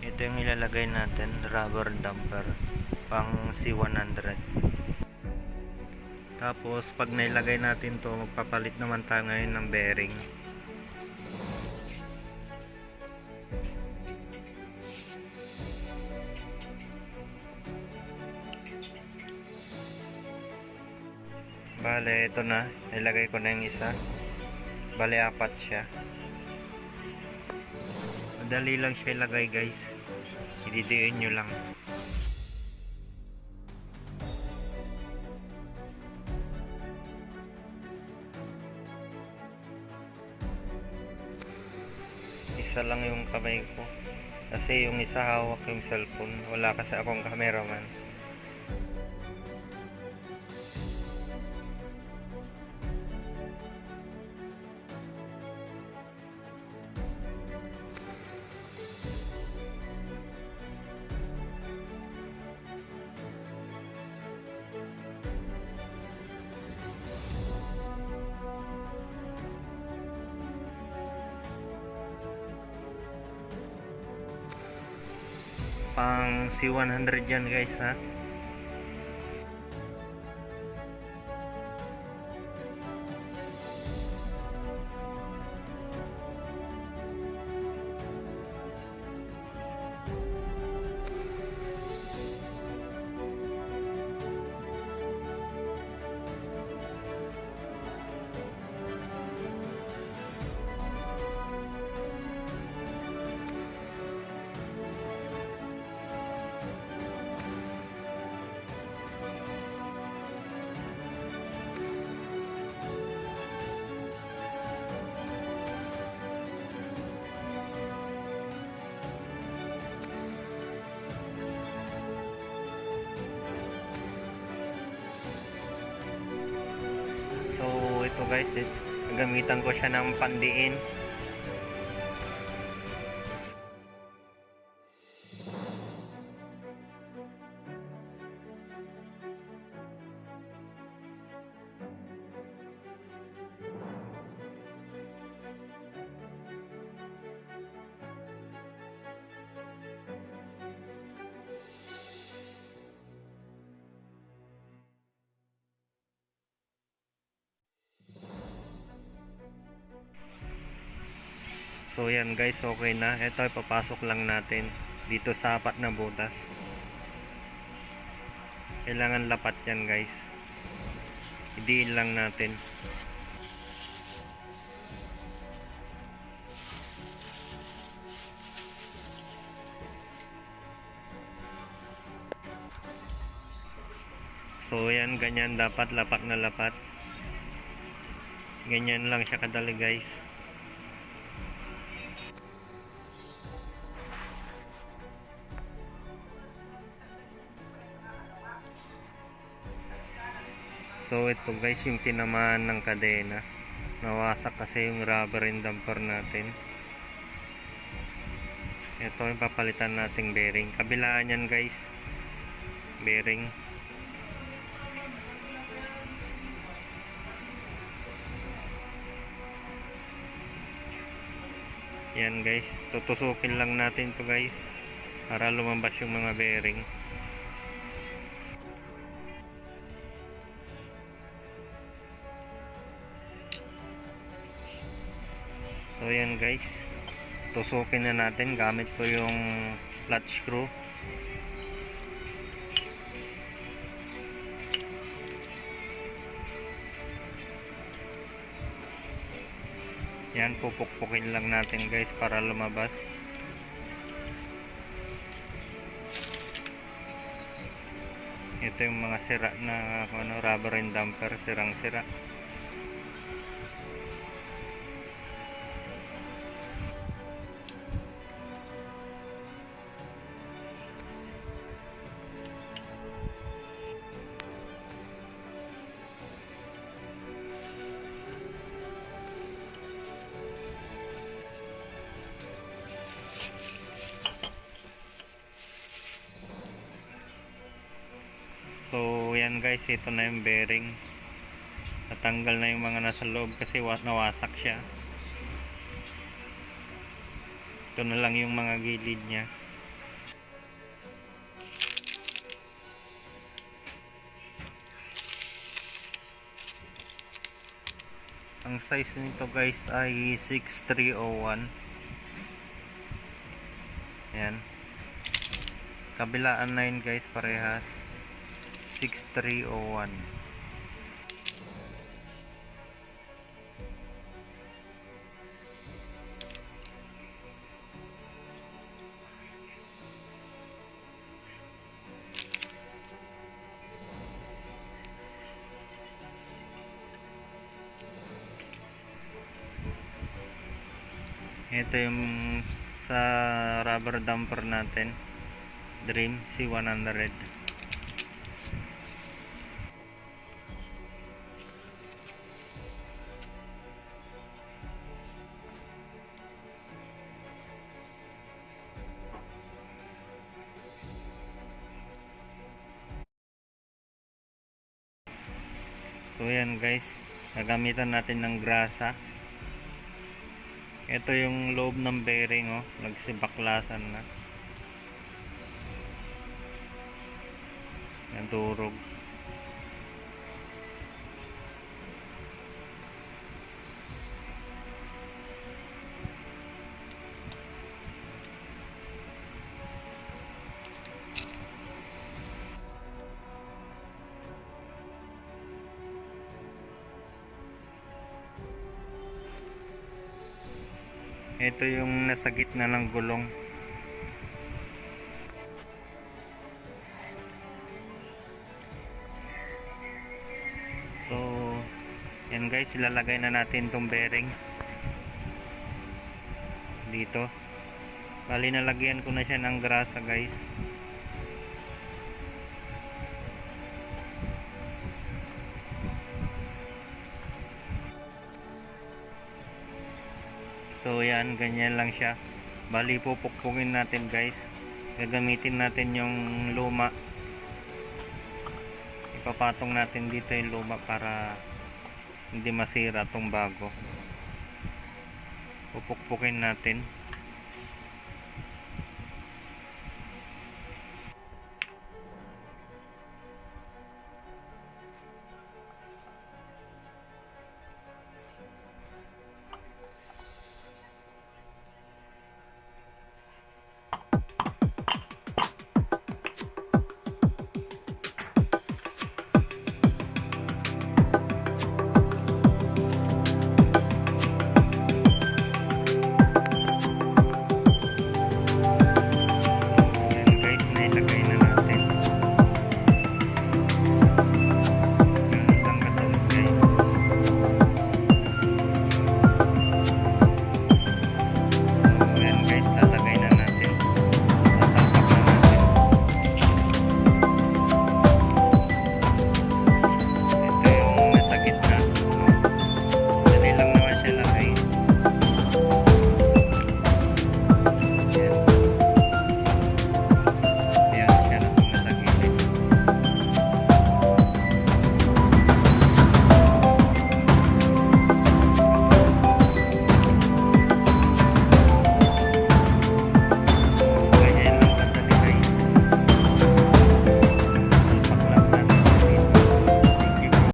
Ito yung ilalagay natin, rubber damper, pang C100. Tapos, pag nailagay natin to, magpapalit naman tayo ngayon ng bearing. Bale, ito na. Nilagay ko na yung isa. Bale, apat siya. Madali lang siya ilagay guys. Ididiin nyo lang. Isa lang yung kamay ko. Kasi yung isa hawak yung cellphone. Wala kasi akong cameraman. Pang C100 yan guys ha. Guys, it, gamitan ko siya ng pandiin. So yan guys, okay na. Ito ipapasok lang natin dito sa apat na butas. Kailangan lapat yan guys. Idiin lang natin. So yan, ganyan dapat lapat na lapat. Ganyan lang siya kadali guys. So ito guys yung tinamaan ng kadena. Nawasak kasi yung rubber and damper natin. Ito yung papalitan nating bearing. Kabilaan yan guys. Bearing. Yan guys. Tutusukin lang natin to guys. Para lumabas yung mga bearing. So yan guys. Tusukin na natin gamit ko yung flat screw. Yan pupukpukin lang natin guys para lumabas. Ito yung mga sira na ano, rubber and damper, sirang-sira. So, yan guys, ito na yung bearing. Natanggal na yung mga nasa loob kasi nawasak siya. Ito na lang yung mga gilid niya. Ang size nito guys ay 6301. Yan. Kabilaan na yun guys, parehas. 6301. Ito yung sa rubber damper natin. Dream C100. So yan guys, gagamitan natin ng grasa. Ito yung loob ng bearing oh, nagsibaklasan na. Nadurog. Ito yung nasa gitna ng gulong. So, yan guys, ilalagay na natin tong bearing. Dito. Bali nalagyan ko na siya ng grasa guys. So yan, ganyan lang siya. Bali pupukpukin natin guys. Gagamitin natin yung luma. Ipapatong natin dito yung luma para hindi masira tong bago. Pupukpukin natin.